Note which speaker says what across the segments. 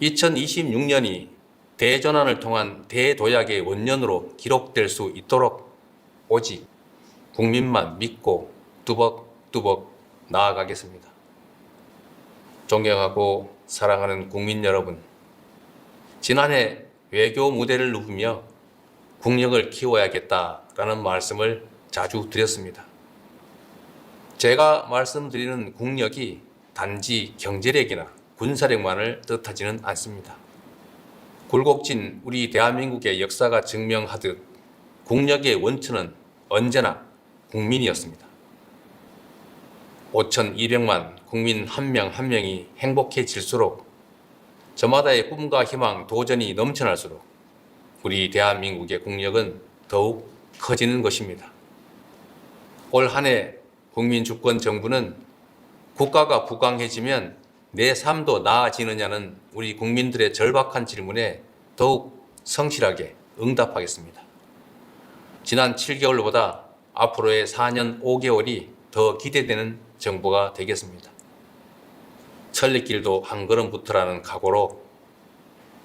Speaker 1: 2026년이 대전환을 통한 대도약의 원년으로 기록될 수 있도록 오직 국민만 믿고 뚜벅뚜벅 나아가겠습니다. 존경하고 사랑하는 국민 여러분, 지난해 외교 무대를 누비며 국력을 키워야겠다라는 말씀을 자주 드렸습니다. 제가 말씀드리는 국력이 단지 경제력이나 군사력만을 뜻하지는 않습니다. 굴곡진 우리 대한민국의 역사가 증명하듯 국력의 원천은 언제나 국민이었습니다. 5,200만 국민 한명한 명이 행복해질수록 저마다의 꿈과 희망, 도전이 넘쳐날수록 우리 대한민국의 국력은 더욱 커지는 것입니다. 올 한 해 국민 주권 정부는 국가가 부강해지면 내 삶도 나아지느냐는 우리 국민들의 절박한 질문에 더욱 성실하게 응답하겠습니다. 지난 7개월보다 앞으로의 4년 5개월이 더 기대되는 정부가 되겠습니다. 천리길도 한 걸음부터라는 각오로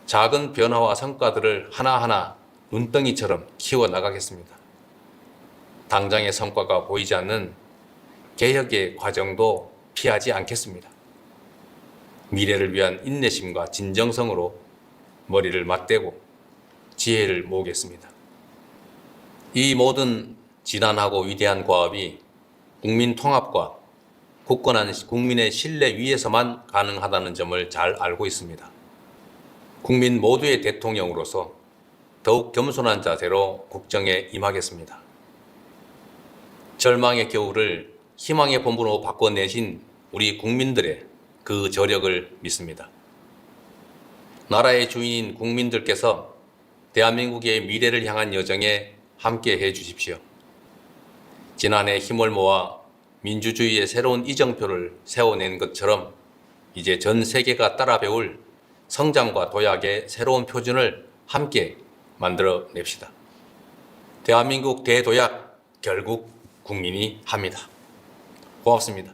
Speaker 1: 작은 변화와 성과들을 하나하나 눈덩이처럼 키워나가겠습니다. 당장의 성과가 보이지 않는 개혁의 과정도 피하지 않겠습니다. 미래를 위한 인내심과 진정성으로 머리를 맞대고 지혜를 모으겠습니다. 이 모든 진한하고 위대한 과업이 국민 통합과 굳건한 국민의 신뢰 위에서만 가능하다는 점을 잘 알고 있습니다. 국민 모두의 대통령으로서 더욱 겸손한 자세로 국정에 임하겠습니다. 절망의 겨울을 희망의 본분으로 바꿔내신 우리 국민들의 그 저력을 믿습니다. 나라의 주인인 국민들께서 대한민국의 미래를 향한 여정에 함께 해 주십시오. 지난해 힘을 모아 민주주의의 새로운 이정표를 세워낸 것처럼 이제 전 세계가 따라 배울 성장과 도약의 새로운 표준을 함께 만들어 냅시다. 대한민국 대도약 결국 국민이 합니다. 고맙습니다.